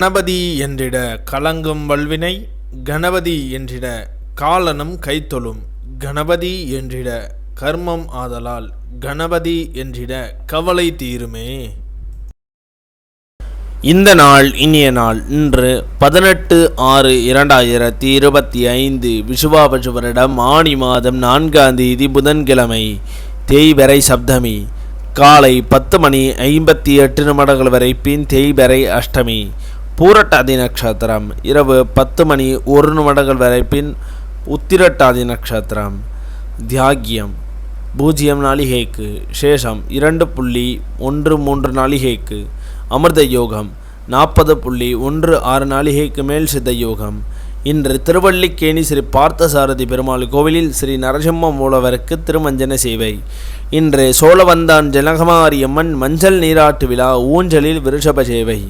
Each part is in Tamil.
கணபதி என்றிட கலங்கும் வல்வினை கணபதி என்றிட காலனும் கைத்தொழும் கணபதி என்றிட கர்மம் ஆதலால் கணபதி என்றிட கவலை தீருமே. இந்த நாள் இனிய நாள் இன்று பதினெட்டு ஆறு இரண்டாயிரத்தி இருபத்தி ஐந்து விஷுவாபசு வருடம் ஆணி மாதம் நான்காம் தேதி புதன்கிழமை தேய்வரை சப்தமி. காலை பத்து மணி ஐம்பத்தி எட்டு நிமிடங்கள் வரை பின் தேய்வரை அஷ்டமி. பூரட்டாதி நட்சத்திரம் இரவு பத்து மணி ஒரு நிமிடங்கள் வரை பின் உத்திரட்டாதி நட்சத்திரம் தியாகியம். பூஜ்ஜியம் நாளிகைக்கு சேஷம் இரண்டு புள்ளி ஒன்று மூன்று நாளிகைக்கு. அமிர்த யோகம் நாற்பது புள்ளி ஒன்று ஆறு நாளிகைக்கு மேல் சித்த யோகம். இன்று திருவள்ளிக்கேணி ஸ்ரீ பார்த்தசாரதி பெருமாள் கோவிலில் ஸ்ரீ நரசிம்ம மூலவருக்கு திருமஞ்சன சேவை. இன்று சோழவந்தான் ஜனகமாரியம்மன் மஞ்சள் நீராட்டு விழா ஊஞ்சலில் விருஷப சேவை.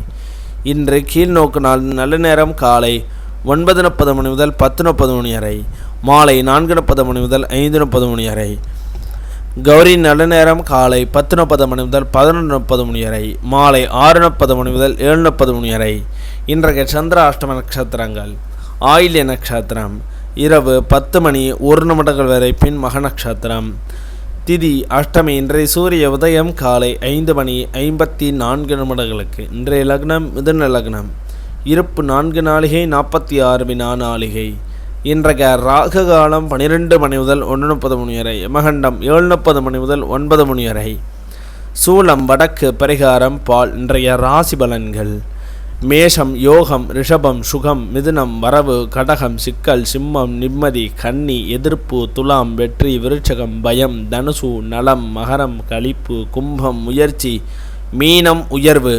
இன்று கீழ்நோக்கு நாள் நல்ல நேரம் காலை ஒன்பது முப்பது மணி முதல் பத்து முப்பது மணி வரை மாலை நான்கு முப்பது மணி முதல் ஐந்து முப்பது மணி வரை. கௌரி நல்ல நேரம் காலை பத்து முப்பது மணி முதல் பதினொன்று முப்பது மணி வரை மாலை ஆறு முப்பது மணி முதல் ஏழு முப்பது மணி வரை. இன்றைய சந்திர அஷ்டம நட்சத்திரங்கள் ஆயில்ய நட்சத்திரம் இரவு பத்து மணி ஒரு நிமிடங்கள் வரை பின் மக நட்சத்திரம். திதி அஷ்டமி இன்றைய சூரிய உதயம் காலை ஐந்து மணி ஐம்பத்தி நான்கு நிமிடங்களுக்கு. இன்றைய லக்னம் மிதுன லக்னம். இருப்பு நான்கு நாளிகை நாற்பத்தி ஆறு வினா நாளிகை. இன்றைய ராக காலம் பனிரெண்டு மணி முதல் ஒன்று முப்பது மணி வரை யமகண்டம் ஏழு முப்பது மணி முதல் ஒன்பது மணி வரை. சூலம் வடக்கு பரிகாரம் பால் இன்றைய ராசி பலன்கள். மேஷம் யோகம் ரிஷபம் சுகம் மிதுனம் வரவு கடகம் சிக்கல் சிம்மம் நிம்மதி கன்னி எதிர்ப்பு துலாம் வெற்றி விருட்சகம் பயம் தனுசு நலம் மகரம் களிப்பு கும்பம் முயற்சி மீனம் உயர்வு.